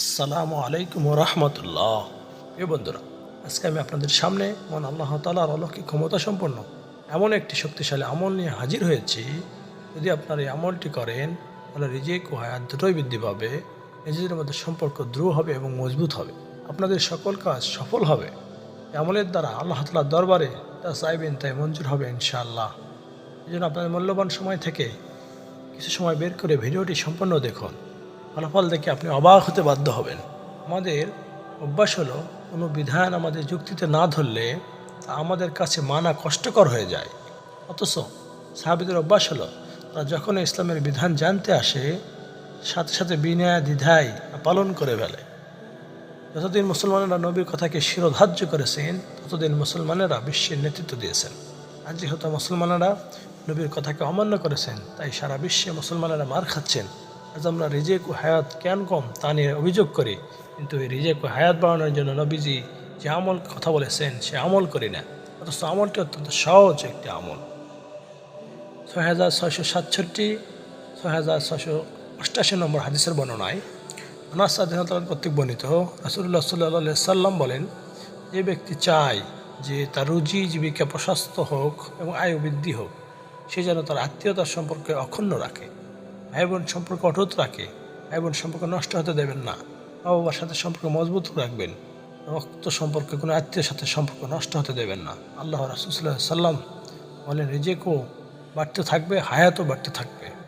আসসালামু আলাইকুম রহমতুল্লাহ। এ বন্ধুরা, আজকে আমি আপনাদের সামনে মন আল্লাহ তালার অলৌকিক ক্ষমতা সম্পন্ন এমন একটি শক্তিশালী আমল নিয়ে হাজির হয়েছি। যদি আপনারা এই আমলটি করেন, তাহলে রিজিক ও হায়াত দুটোই বৃদ্ধি পাবে, নিজেদের মধ্যে সম্পর্ক দৃঢ় হবে এবং মজবুত হবে, আপনাদের সকল কাজ সফল হবে। আমলের দ্বারা আল্লাহ তালার দরবারে তা চাইবেন, তাই মঞ্জুর হবে ইনশাআল্লাহ। এই জন্য আপনাদের মূল্যবান সময় থেকে কিছু সময় বের করে ভিডিওটি সম্পূর্ণ দেখুন। ফলাফল দেখে আপনি অবাক হতে বাধ্য হবেন। আমাদের অভ্যাস হলো, কোনো বিধান আমাদের যুক্তিতে না ধরলে তা আমাদের কাছে মানা কষ্টকর হয়ে যায়। অথচ সাহাবিদের অভ্যাস হলো, তারা যখন ইসলামের বিধান জানতে আসে, সাথে সাথে বিনয়া, দ্বিধায় পালন করে ফেলে। যতদিন মুসলমানেরা নবীর কথাকে শিরোধার্য করেছেন, ততদিন মুসলমানেরা বিশ্বের নেতৃত্ব দিয়েছেন। আর যেহেতু মুসলমানেরা নবীর কথাকে অমান্য করেছেন, তাই সারা বিশ্বে মুসলমানেরা মার খাচ্ছেন। আমরা রিজেক ও হায়াত কেন কম তা নিয়ে অভিযোগ করি, কিন্তু এই রিজেক ও হায়াত বাড়ানোর জন্য নবীজি যে আমল কথা বলেছেন সে আমল করি না, অথচ আমলটি অত্যন্ত সহজ একটি আমল। ছয় হাজার ছয়শো সাতষট্টি ছয় হাজার ছয়শো অষ্টাশি নম্বর হাদিসের বর্ণনায় আনাস স্বাধীনতা কর্তৃক বর্ণিত রাসুল্লাহ সাল্লাহ সাল্লাম বলেন, যে ব্যক্তি চায় যে তার রুজি, জীবিকা প্রশস্ত হোক এবং আয় বৃদ্ধি হোক, সে যেন তার আত্মীয়তার সম্পর্কে অক্ষুণ্ণ রাখে। ভাই বোন সম্পর্ক অটুট রাখে। ভাই বোন সম্পর্ক নষ্ট হতে দেবেন না। মা বাবার সাথে সম্পর্ক মজবুত রাখবেন। রক্ত সম্পর্কে কোনো আত্মীয়ের সাথে সম্পর্ক নষ্ট হতে দেবেন না। আল্লাহ রাসুল্লাহ সাল্লাম বলেন রিজেকো বাড়তে থাকবে, হায়াতও বাড়তে থাকবে।